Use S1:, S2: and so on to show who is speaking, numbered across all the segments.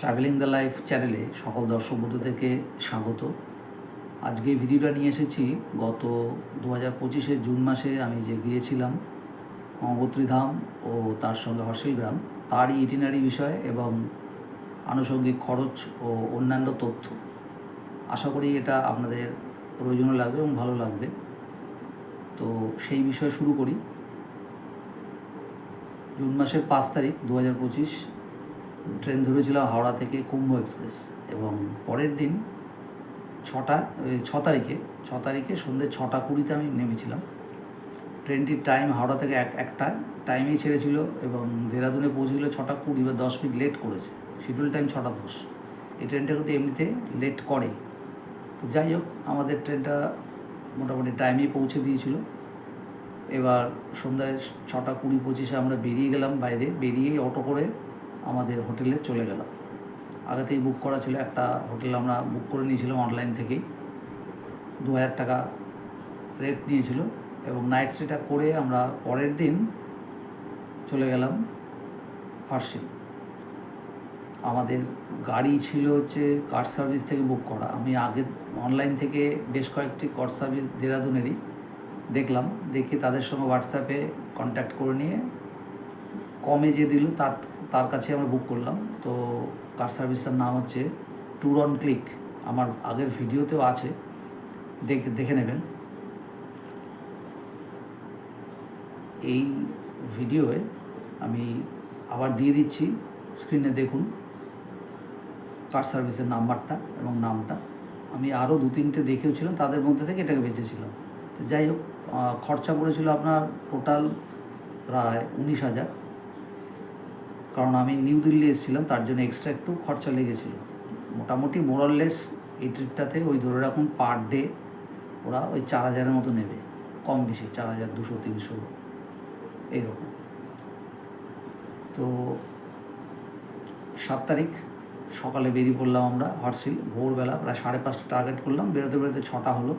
S1: Travelling the life চ্যানেলে সকল দর্শক বন্ধুদেরকে স্বাগত। আজকে ভিডিওটা নিয়ে এসেছি। গত দু হাজার পঁচিশে জুন মাসে আমি যে গিয়েছিলাম গঙ্গোত্রী ধাম ও তার সঙ্গে হর্ষিল গ্রাম। তারই ইটিনারি বিষয় এবং আনুষঙ্গিক খরচ ও অন্যান্য তথ্য। আশা করি এটা আপনাদের প্রয়োজনও লাগবে এবং ভালো লাগবে। তো সেই বিষয়ে শুরু করি। জুন মাসের পাঁচ তারিখ দু হাজার পঁচিশ ট্রেন ধরেছিলাম হাওড়া থেকে কুম্ভ এক্সপ্রেস এবং পরের দিন ছটা ছ তারিখে ছ তারিখে সন্ধ্যে ছটা কুড়িতে আমি নেমেছিলাম। ট্রেনটির টাইম হাওড়া থেকে এক, একটা টাইমেই ছেড়েছিল এবং দেহরাদুনে পৌঁছেছিল ছটা কুড়ি বা দশ মিনিট লেট করেছে। শিডিউল টাইম ছটা দশ। এই ট্রেনটা কিন্তু এমনিতে লেট করে। তো যাই হোক, আমাদের ট্রেনটা মোটামুটি টাইমেই পৌঁছে দিয়েছিল। এবার সন্ধ্যায় ছটা কুড়ি পঁচিশে আমরা বেরিয়ে গেলাম বাইরে। বেরিয়েই অটো করে আমাদের হোটেলে চলে গেলাম আগে থেকেই বুক করা ছিল একটা হোটেল আমরা বুক করে নিয়েছিলাম অনলাইন থেকেই। দু হাজার টাকা রেট নিয়েছিল এবং নাইট স্টেটা করে আমরা পরের দিন চলে গেলাম ফার্সিল আমাদের গাড়ি ছিল হচ্ছে কার সার্ভিস থেকে বুক করা। আমি আগে অনলাইন থেকে বেশ কয়েকটি কর সার্ভিস দেরাদুনেরই দেখলাম। দেখে তাদের সঙ্গে হোয়াটসঅ্যাপে কন্ট্যাক্ট করে নিয়ে কমে যে দিল, তার তার কাছে আমরা বুক করলাম। তো কার সার্ভিসটার নাম হচ্ছে ট্যুর অন ক্লিক আমার আগের ভিডিওতেও আছে। দেখে দেখে নেবেন। এই ভিডিওয়ে আমি আবার দিয়ে দিচ্ছি। স্ক্রিনে দেখুন। কার সার্ভিসের নাম্বারটা এবং নামটা। আমি আরও দু তিনটে দেখেওছিলাম, তাদের মধ্যে থেকে এটাকে বেঁচেছিলাম তো যাই হোক খরচা পড়েছিল আপনার টোটাল প্রায় উনিশ হাজার। কারণ আমি নিউ দিল্লি এসেছিলাম, তার জন্য এক্সট্রা একটু খরচা লেগেছিল। মোটামুটি মোরাললেস এই ট্রিপটাতে ওই ধরে রাখুন পার ডে ওরা ওই চার হাজারের মতো নেবে, কম বেশি, চার হাজার, দুশো, তিনশো, এইরকম। তো সাত তারিখ সকালে বেরিয়ে পড়লাম আমরা হর্সিল ভোরবেলা প্রায় সাড়ে পাঁচটা টার্গেট করলাম, বেরোতে বেরোতে ছটা হলো।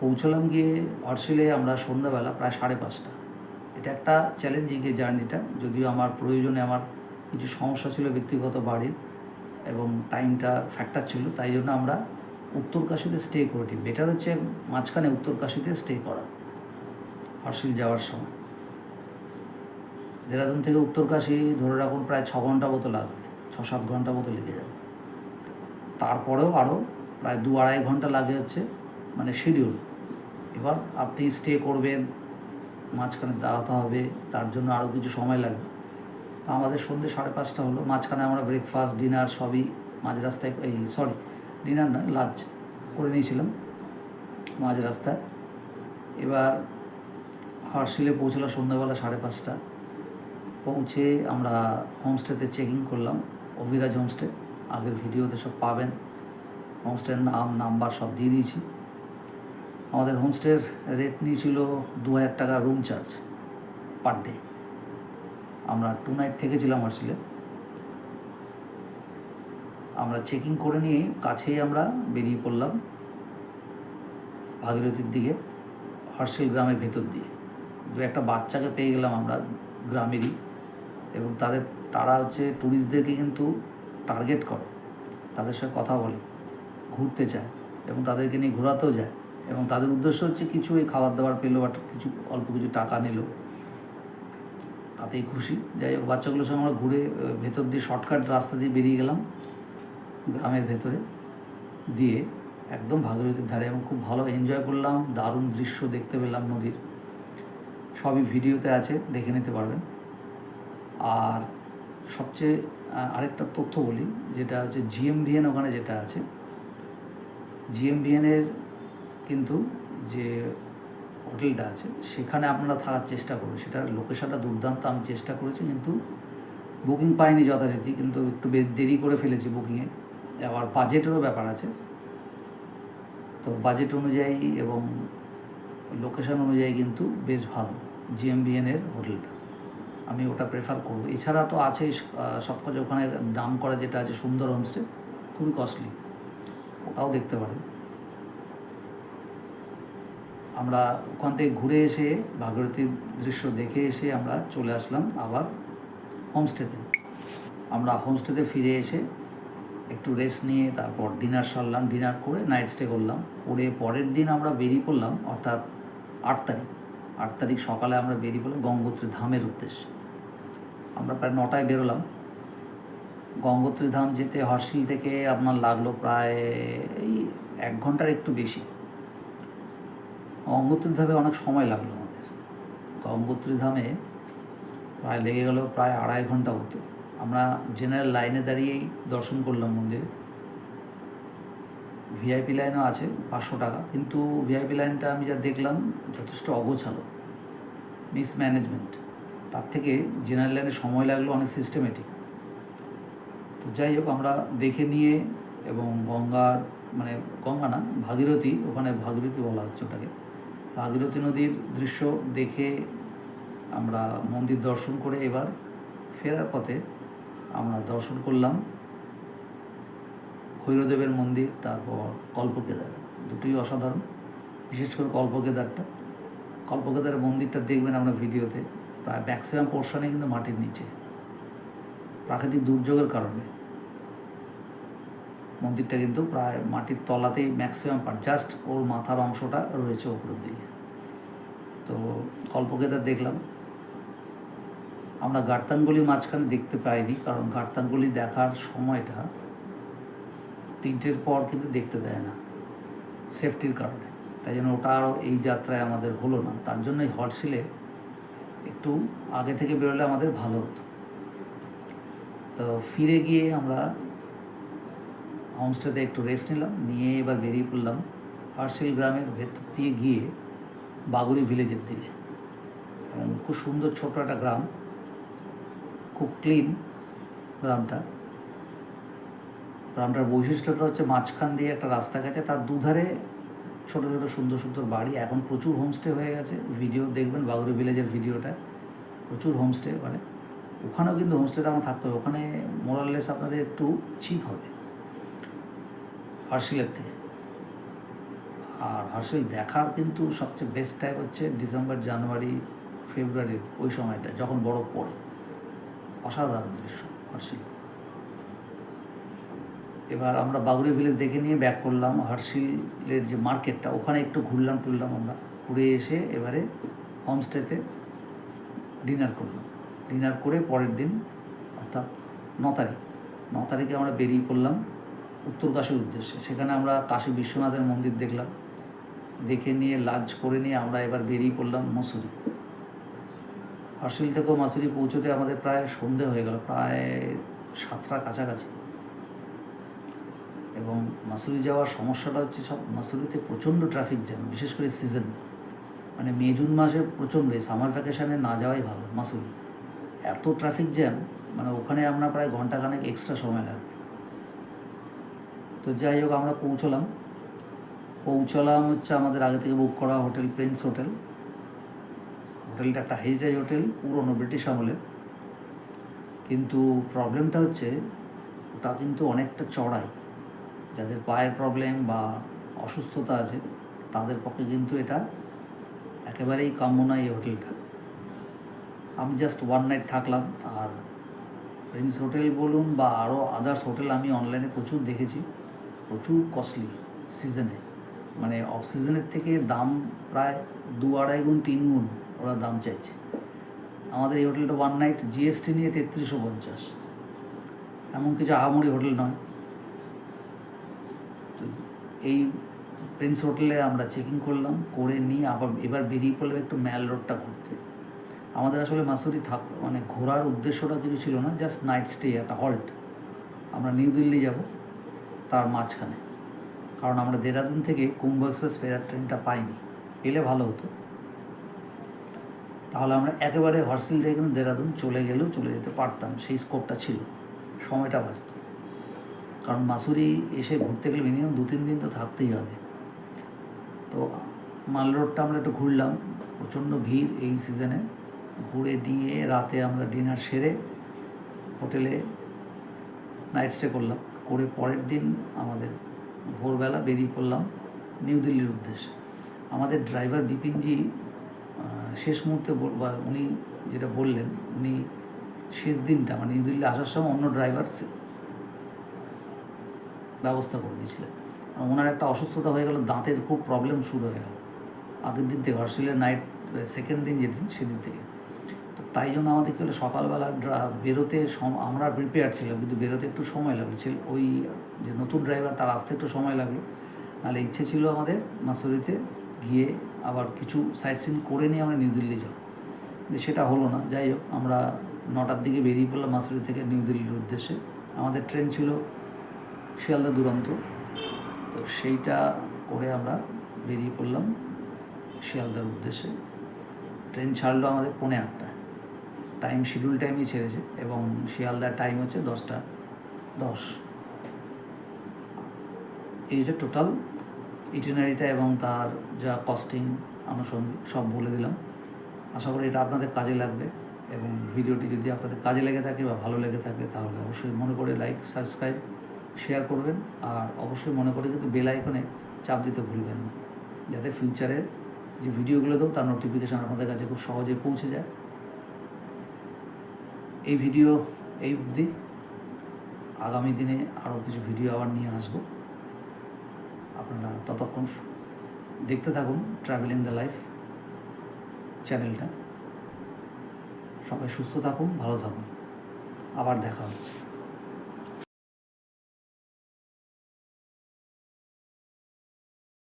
S1: পৌঁছলাম গিয়ে হর্সিলে আমরা সন্ধ্যাবেলা প্রায় সাড়ে পাঁচটা। এটা একটা চ্যালেঞ্জিং এই জার্নিটা যদিও আমার প্রয়োজনে আমার কিছু সমস্যা ছিল ব্যক্তিগত বাড়ির এবং টাইমটা ফ্যাক্টর ছিল, তাই জন্য আমরা উত্তরকাশীতে স্টে করেছি বেটার হচ্ছে মাঝখানে উত্তরকাশীতে স্টে করা হর্ষিল যাওয়ার সময়। দেরাদুন থেকে উত্তরকাশী ধরে রাখুন প্রায় ছ ঘণ্টা মতো লাগবে, ছ সাত ঘণ্টা মতো লেগে যাবে। তারপরেও আরও প্রায় দু আড়াই ঘণ্টা লাগে হচ্ছে মানে শিডিউল এবার আপনি স্টে করবেন মাঝখানে দাঁড়াতে হবে, তার জন্য আরও কিছু সময় লাগবে। তো আমাদের সন্ধ্যে সাড়ে পাঁচটা হলো, মাঝখানে আমরা ব্রেকফাস্ট ডিনার সবই মাঝ রাস্তায়, এই সরি ডিনার নয় লাঞ্চ করে নিয়েছিলাম মাঝ রাস্তায়। এবার হার্সিলে পৌঁছলাম সন্ধ্যাবেলা সাড়ে পাঁচটা। পৌঁছে আমরা হোমস্টেতে চেকিং করলাম, অভিরাজ হোমস্টে আগের ভিডিওতে সব পাবেন। হোমস্টের নাম নাম্বার সব দিয়ে দিয়েছি। আমাদের হোমস্টের রেট নিয়েছিল দু হাজার টাকা রুম চার্জ পার ডে আমরা টু নাইট থেকেছিলাম হার্সিলে আমরা চেকিং করে নিয়ে কাছেই আমরা বেরিয়ে পড়লাম ভাগীরথীর দিকে হার্সিল গ্রামের ভেতর দিয়ে। দু একটা বাচ্চাকে পেয়ে গেলাম আমরা গ্রামেরই এবং তাদের, তারা হচ্ছে ট্যুরিস্টদেরকে কিন্তু টার্গেট করে, তাদের সাথে কথা বলে, ঘুরতে চায় এবং তাদেরকে নিয়ে ঘোরাতেও যায়। এবং তাদের উদ্দেশ্য হচ্ছে কিছু এই খাবার দাবার পেল বা কিছু অল্প কিছু টাকা নিল। তাতেই খুশি। যাই হোক বাচ্চাগুলোর সঙ্গে আমরা ঘুরে ভেতর দিয়ে শর্টকাট রাস্তা দিয়ে বেরিয়ে গেলাম গ্রামের ভেতরে। দিয়ে একদম ভাগীরথীর ধারে এবং খুব ভালো এনজয় করলাম। দারুণ দৃশ্য দেখতে পেলাম নদীর। সবই ভিডিওতে আছে, দেখে নিতে পারবেন। আর সবচেয়ে আরেকটা তথ্য বলি, যেটা হচ্ছে জিএমভিএন ওখানে যেটা আছে। জিএমভিএনের কিন্তু যে হোটেলটা আছে, সেখানে আপনারা থাকার চেষ্টা করুন। সেটার লোকেশনটা দুর্দান্ত, আমি চেষ্টা করেছি কিন্তু বুকিং পাইনি যথারীতি, কিন্তু একটু দেরি করে ফেলেছি বুকিংয়ে। আবার বাজেটেরও ব্যাপার আছে। তো বাজেট অনুযায়ী এবং লোকেশন অনুযায়ী কিন্তু বেশ ভালো জিএমবিএনের হোটেলটা। আমি ওটা প্রেফার করব। এছাড়া তো আছে সবকটা ওখানে দাম করা যেটা আছে সুন্দর হোমস্টে খুবই কস্টলি ওটাও দেখতে পারেন। আমরা ওখান থেকে ঘুরে এসে, ভাগীরথীর দৃশ্য দেখে এসে আমরা চলে আসলাম আবার হোমস্টেতে আমরা হোমস্টেতে ফিরে এসে একটু রেস্ট নিয়ে তারপর ডিনার সারলাম ডিনার করে নাইট স্টে করলাম। করে পরের দিন আমরা বেরিয়ে পড়লাম, অর্থাৎ আট তারিখ। আট তারিখ সকালে আমরা বেরিয়ে পড়লাম গঙ্গোত্রী ধামের উদ্দেশ্যে। আমরা প্রায় নটায় বেরোলাম। গঙ্গোত্রী ধাম যেতে হর্ষিল থেকে আপনার লাগল প্রায় এই এক ঘণ্টার একটু বেশি। গঙ্গোত্রী ধামে অনেক সময় লাগল আমাদের। তো অঙ্গোত্রী ধামে প্রায় লেগে গেল প্রায় আড়াই ঘণ্টা মতো আমরা জেনারেল লাইনে দাঁড়িয়েই দর্শন করলাম মন্দিরে। ভিআইপি লাইনও আছে, পাঁচশো টাকা। কিন্তু ভিআইপি লাইনটা আমি যা দেখলাম যথেষ্ট অগোছালো। মিসম্যানেজমেন্ট তার থেকে জেনারেল লাইনে সময় লাগল অনেক সিস্টেমেটিক তো যাই হোক, আমরা দেখে নিয়ে এবং গঙ্গার মানে গঙ্গা না, ভাগীরথী, ওখানে ভাগীরথী বলা হচ্ছে ওটাকে। ভাগীরথী নদীর দৃশ্য দেখে আমরা মন্দির দর্শন করে এবার ফেরার পথে আমরা দর্শন করলাম ভৈরদেবের মন্দির, তারপর কল্পকেদার। দুটোই অসাধারণ। বিশেষ করে কল্পকেদারটা। কল্পকেদারের মন্দিরটা দেখবেন আমরা ভিডিওতে। প্রায় ম্যাক্সিমাম পোর্শনে কিন্তু মাটির নিচে। প্রাকৃতিক দুর্যোগের কারণে। মন্দিরটা কিন্তু প্রায় মাটির তলাতেই ম্যাক্সিমাম পার্ট জাস্ট ওর মাথার অংশটা রয়েছে ওপরের দিকে। তো কল্পকেদার দেখলাম। আমরা গার্তানগুলির মাঝখানে দেখতে পাইনি, কারণ গার্তানগুলি দেখার সময়টা তিনটের পর কিন্তু দেখতে দেয় না সেফটির কারণে। তাই জন্য ওটা আরও এই যাত্রায় আমাদের হলো না। তার জন্যই হটসিলে একটু আগে থেকে বেরোলে আমাদের ভালো হতো। তো ফিরে গিয়ে আমরা হোমস্টেতে একটু রেস্ট নিলাম, নিয়ে এবার বেরিয়ে পড়লাম হার্সিল গ্রামের ভেতর দিয়ে গিয়ে বাগুড়ি ভিলেজের দিকে। এবং খুব সুন্দর ছোট একটা গ্রাম, খুব ক্লিন গ্রামটা। গ্রামটার বৈশিষ্ট্যটা হচ্ছে মাঝখান দিয়ে একটা রাস্তা গেছে, তার দুধারে ছোটো ছোটো সুন্দর সুন্দর বাড়ি, এখন প্রচুর হোমস্টে হয়ে গেছে। ভিডিও দেখবেন বাগুড়ি ভিলেজের ভিডিওটা প্রচুর হোমস্টে মানে। ওখানেও কিন্তু হোমস্টেতে আমার থাকতে হবে, ওখানে মোরাললেস আপনাদের একটু চিপ হবে। হার্সিলের থেকে আর হার্সিল দেখার কিন্তু সবচেয়ে বেস্ট টাইম হচ্ছে ডিসেম্বর, জানুয়ারি, ফেব্রুয়ারির ওই সময়টা, যখন বরফ পড়ে। অসাধারণ দৃশ্য হার্সিল এবার আমরা বাগুড়ি ভিলেজ দেখে নিয়ে ব্যাক করলাম হার্সিলের যে মার্কেটটা, ওখানে একটু ঘুরলাম টুরলাম আমরা। ঘুরে এসে এবারে হোমস্টেতে ডিনার করলাম। ডিনার করে পরের দিন, অর্থাৎ ন তারিখ, ন তারিখে আমরা বেরিয়ে পড়লাম উত্তর কাশীর উদ্দেশ্যে। সেখানে আমরা কাশী বিশ্বনাথের মন্দির দেখলাম। দেখে নিয়ে লাঞ্চ করে নিয়ে আমরা এবার বেরিয়ে পড়লাম মসুরি। হার্সিল থেকেও মাসুরি পৌঁছতে আমাদের প্রায় সন্ধে হয়ে গেল, প্রায় সাতটার কাছাকাছি। এবং মাসুরি যাওয়ার সমস্যাটা হচ্ছে সব, মাসুরিতে প্রচণ্ড ট্রাফিক জ্যাম বিশেষ করে সিজন মানে মে, জুন মাসে প্রচণ্ড, এই সামার ভ্যাকেশানে না যাওয়াই ভালো মাসুরি। এত ট্রাফিক জ্যাম মানে ওখানে আমরা প্রায় ঘন্টাখানেক এক্সট্রা সময় লাগবে। তো যাই হোক, আমরা পৌঁছলাম। পৌঁছলাম হচ্ছে আমাদের আগে থেকে বুক করা হোটেল প্রিন্স হোটেল হোটেলটা একটা হেজাই হোটেল, পুরনো ব্রিটিশ আমলের কিন্তু প্রবলেমটা হচ্ছে, ওটা কিন্তু অনেকটা চড়াই যাদের পায়ের প্রবলেম বা অসুস্থতা আছে, তাদের পক্ষে কিন্তু এটা একেবারেই কাম্য নয় এই হোটেলটা। আমি জাস্ট ওয়ান নাইট থাকলাম, আর প্রিন্স হোটেল বলুন বা আরও আদার্স হোটেল আমি অনলাইনে প্রচুর দেখেছি। প্রচুর কস্টলি সিজনে মানে অফ সিজনের থেকে দাম প্রায় দু আড়াই গুণ, তিন গুণ ওরা দাম চাইছে। আমাদের এই হোটেলটা ওয়ান নাইট জিএসটি নিয়ে তেত্রিশশো পঞ্চাশ। এমন কিছু আহামরি হোটেল নয়। তো এই প্রিন্স হোটেলে আমরা চেকিং করলাম, করে নিয়ে আবার এবার বেরিয়ে পড়লাম একটু ম্যাল রোডটা ঘুরতে। আমাদের আসলে মাসুরি থাক মানে ঘোরার উদ্দেশ্যটা কিছু ছিল না জাস্ট নাইট স্টে একটা হল্ট আমরা নিউ দিল্লি যাব। তার মাঝখানে। কারণ আমরা দেরাদুন থেকে কুম্ভ এক্সপ্রেস ফেরার ট্রেনটা পাইনি। পেলে ভালো হতো। তাহলে আমরা একেবারে হর্সিল থেকে কিন্তু দেরাদুন চলে গেলেও চলে যেতে পারতাম। সেই স্কোপটা ছিল। সময়টা বাঁচত। কারণ মাসুরি এসে ঘুরতে গেলে মিনিমাম দু, তিন দিন তো থাকতেই হবে। তো মাল রোডটা আমরা একটু ঘুরলাম। প্রচণ্ড ভিড় এই সিজনে ঘুরে নিয়ে রাতে আমরা ডিনার সেরে হোটেলে নাইট স্টে করলাম। করে পরের দিন আমাদের ভোরবেলা বেরিয়ে পড়লাম নিউ দিল্লির উদ্দেশ্যে। আমাদের ড্রাইভার বিপিনজি শেষ মুহূর্তে বা উনি যেটা বললেন, উনি শেষ দিনটা মানে নিউ দিল্লি আসার সময় অন্য ড্রাইভার ব্যবস্থা করে দিয়েছিলেন। ওনার একটা অসুস্থতা হয়ে গেল, দাঁতের খুব প্রবলেম শুরু হয়ে গেল। আগের দিন থেকে হর্ষিলের নাইট সেকেন্ড দিন যেদিন, সেদিন থেকে। তাই জন্য আমাদের কী হলো? সকালবেলা বেরোতে আমরা প্রিপেয়ার ছিলাম, কিন্তু বেরোতে একটু সময় লাগল। ছিল, ওই যে নতুন ড্রাইভার তার আসতে একটু সময় লাগল। নাহলে ইচ্ছে ছিল আমাদের মাসুরিতে গিয়ে আবার কিছু সাইট সিন করে নিয়ে আমরা নিউ দিল্লি যাব কিন্তু সেটা হলো না। যাই হোক, আমরা নটার দিকে বেরিয়ে পড়লাম মাসুরি থেকে নিউ দিল্লির উদ্দেশ্যে। আমাদের ট্রেন ছিল শিয়ালদা দুরন্ত। তো সেইটা করে আমরা বেরিয়ে পড়লাম শিয়ালদার উদ্দেশ্যে। ট্রেন ছাড়লো আমাদের পৌনে আটটা টাইম শিডিউল টাইমই ছেড়েছে এবং শিয়ালদার টাইম হচ্ছে দশটা দশ। এই যে টোটাল ইটিনারিটা এবং তার যা কস্টিং আনুষঙ্গিক সব বলে দিলাম। আশা করি এটা আপনাদের কাজে লাগবে এবং ভিডিওটি যদি আপনাদের কাজে লেগে থাকে বা ভালো লেগে থাকে, তাহলে অবশ্যই মনে করে লাইক সাবস্ক্রাইব শেয়ার করবেন আর অবশ্যই মনে করে কিন্তু বেল আইকনে চাপ দিতে ভুলবেন না। যাতে ফিউচারের যে ভিডিওগুলো দেবো, তার নোটিফিকেশান আপনাদের কাছে খুব সহজে পৌঁছে যায়। এই ভিডিও এই অবধি। আগামী দিনে আরও কিছু ভিডিও আবার নিয়ে আসব। আপনারা ততক্ষণ দেখতে থাকুন ট্রাভেলিং দ্য লাইফ চ্যানেলটা সবাই সুস্থ থাকুন, ভালো থাকুন। আবার দেখা হচ্ছে।